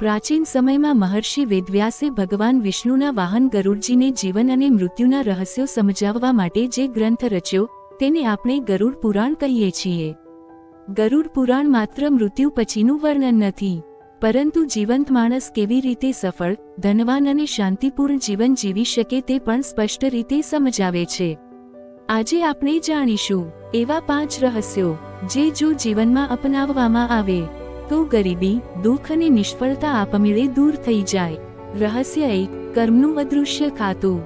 પ્રાચીન સમયમાં મહર્ષિ વેદવ્યાસે ભગવાન વિષ્ણુના વાહન ગરુડજીને જીવન અને મૃત્યુના રહસ્યો સમજાવવા માટે જે ગ્રંથ રચ્યો, તેને આપણે ગરુડ પુરાણ કહીએ છીએ. ગરુડ પુરાણ માત્ર મૃત્યુ પછીનું વર્ણન નથી, પરંતુ જીવંત માણસ કેવી રીતે સફળ, ધનવાન અને શાંતિપૂર્ણ જીવન જીવી શકે તે પણ સ્પષ્ટ રીતે સમજાવે છે. આજે આપણે જાણીશું, એવા પાંચ રહસ્યો, જે જો જીવનમાં અપનાવવામાં આવે. તો ગરીબી, દુઃખ અને નિષ્ફળતા આપમેળે દૂર થઈ જાય. રહસ્ય એક, કર્મનું અદૃશ્ય ખાતું.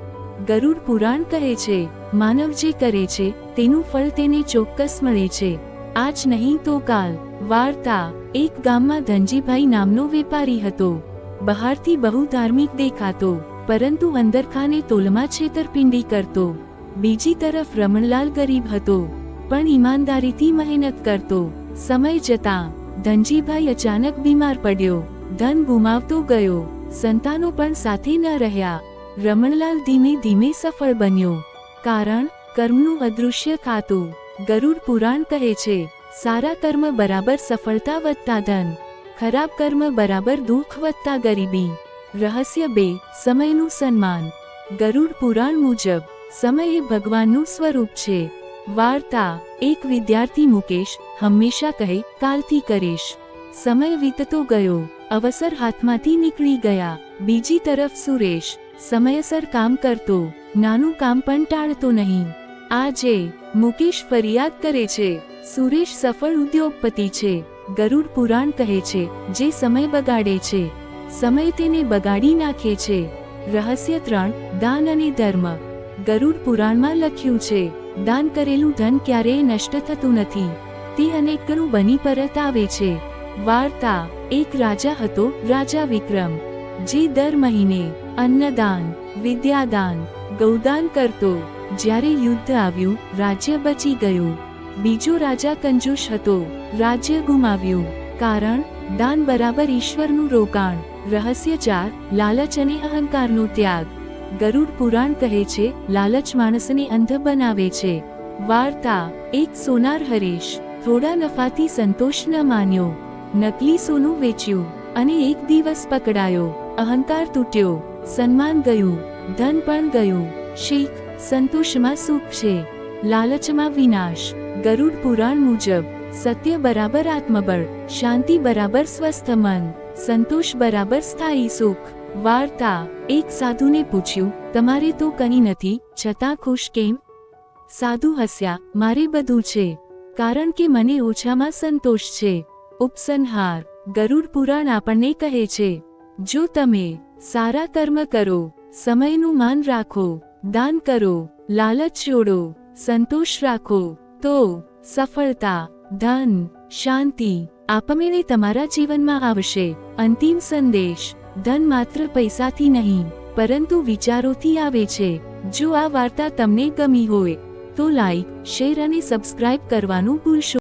ગરુડ પુરાણ કહે છે, માનવ જે કરે છે, તેનું ફળ તેને ચોક્કસ મળે છે. આજ નહીં તો કાલ. વાર્તા, એક ગામમાં ધનજીભાઈ નામનો વેપારી હતો. બહારથી બહુ ધાર્મિક દેખાતો, પરંતુ અંદરખાને તોલમાં છેતરપિંડી કરતો. બીજી તરફ રમણલાલ ગરીબ હતો, પણ ઈમાનદારીથી મહેનત કરતો. સમય જતાં ધનજીભાઈ અચાનક બીમાર પડ્યો. ધન ગુમાવતો ગયો. સંતાનો પણ સાથે ન રહ્યા. રમણલાલ ધીમે ધીમે સફળ બન્યો. કારણ, કર્મનું અદૃશ્ય ખાતું. ગરુડ પુરાણ કહે છે, સારા કર્મ બરાબર સફળતા વધતા ધન. ખરાબ કર્મ બરાબર દુઃખ વધતા ગરીબી. રહસ્ય બે, સમયનું સન્માન. ગરુડ પુરાણ મુજબ, સમય એ ભગવાનનું સ્વરૂપ છે. વાર્તા. એક વિદ્યાર્થી મુકેશ હંમેશા કહે, કાલથી કરીશ. સમય વીતતો ગયો. અવસર હાથમાંથી નીકળી ગયા. બીજી તરફ સુરેશ સમયસર કામ કરતો. નાનું કામ પણ ટાળતો નહીં. આજે મુકેશ ફરિયાદ કરે છે. સુરેશ સફળ ઉદ્યોગપતિ છે. ગરુડ પુરાણ કહે છે, જે સમય બગાડે છે. સમય તેને બગાડી નાખે છે. રહસ્ય ત્રણ, દાન અને ધર્મ. ગરુડ પુરાણમાં લખ્યું છે દાન કરેલું ધન ક્યારેય નષ્ટ થતું નથી. તે અનેક ગણું બની પરત આવે છે. વાર્તા, એક રાજા હતો, રાજા વિક્રમ, જે દર મહિને અન્નદાન, વિદ્યાદાન, ગૌદાન કરતો. જ્યારે યુદ્ધ આવ્યું, રાજ્ય બચી ગયું. બીજો રાજા કંજૂસ હતો, રાજ્ય ગુમાવ્યું. કારણ, દાન બરાબર ઈશ્વરનું રોકાણ રહસ્ય ચાર લાલચ અને અહંકારનો ત્યાગ. ગરુડ પુરાણ કહે છે, લાલચ માણસને અંધ બનાવે છે. વાર્તા, એક સોનાર હરીશ, થોડા નફાથી સંતોષ ન માન્યો. નકલી સોનું વેચ્યું, અને એક દિવસ પકડાયો. અહંકાર તૂટ્યો, સન્માન ગયું, ધન પણ ગયું. શીખ, સંતોષમાં સુખ છે. લાલચમાં વિનાશ. ગરુડ પુરાણ મુજબ, સત્ય બરાબર આત્મબળ, શાંતિ બરાબર સ્વસ્થ મન, સંતોષ બરાબર સ્થાયી સુખ. વાર્તા. એક સાધુને પૂછ્યું, તમારે તો કંઈ નથી, છતાં ખુશ કેમ? સાધુ હસ્યા, મારે બધું છે, કારણ કે મને ઓછામાં સંતોષ છે. ઉપસંહાર, ગરુડ પુરાણ આપણને કહે છે, જો તમે સારા કર્મ કરો, સમયનું માન રાખો, દાન કરો, લાલચ છોડો, સંતોષ રાખો, તો સફળતા, ધન, શાંતિ આપમેળે તમારા જીવનમાં આવશે. અંતિમ સંદેશ. ધન માત્ર પૈસાથી નહીં, પરંતુ વિચારોથી આવે છે. જો આ વાર્તા તમને ગમી હોય, તો લાઈક શેર અને સબસ્ક્રાઇબ કરવાનું ભૂલશો.